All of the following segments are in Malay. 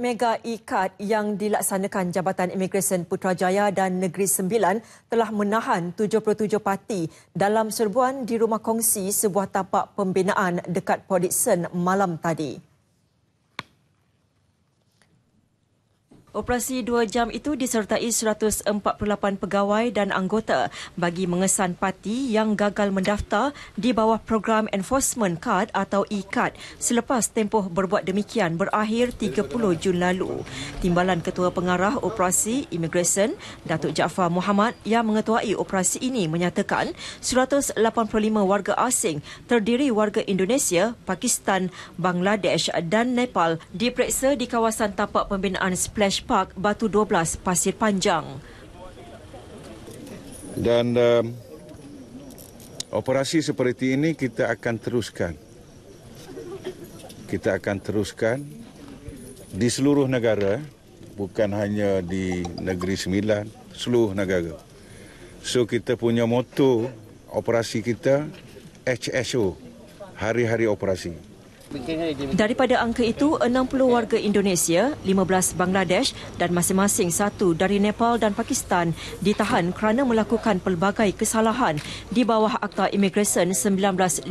Mega IKAD yang dilaksanakan Jabatan Imigresen Putrajaya dan Negeri Sembilan telah menahan 77 parti dalam serbuan di rumah kongsi sebuah tapak pembinaan dekat Port Dickson malam tadi. Operasi dua jam itu disertai 148 pegawai dan anggota bagi mengesan parti yang gagal mendaftar di bawah program Enforcement Card atau e-card selepas tempoh berbuat demikian berakhir 30 Jun lalu. Timbalan Ketua Pengarah Operasi Immigration, Datuk Jaafar Muhammad yang mengetuai operasi ini menyatakan 185 warga asing terdiri warga Indonesia, Pakistan, Bangladesh dan Nepal diperiksa di kawasan tapak pembinaan Splash Park Batu 12 Pasir Panjang. Dan um, operasi seperti ini kita akan teruskan. Kita akan teruskan di seluruh negara, bukan hanya di Negeri Sembilan, seluruh negara. So kita punya moto operasi kita HSO, hari-hari operasi. Daripada angka itu, 60 warga Indonesia, 15 Bangladesh dan masing-masing satu dari Nepal dan Pakistan ditahan kerana melakukan pelbagai kesalahan di bawah Akta Imigresen 1959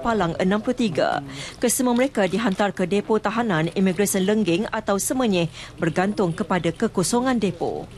Palang 63. Kesemua mereka dihantar ke depo tahanan Imigresen Lengging atau Semenyih bergantung kepada kekosongan depo.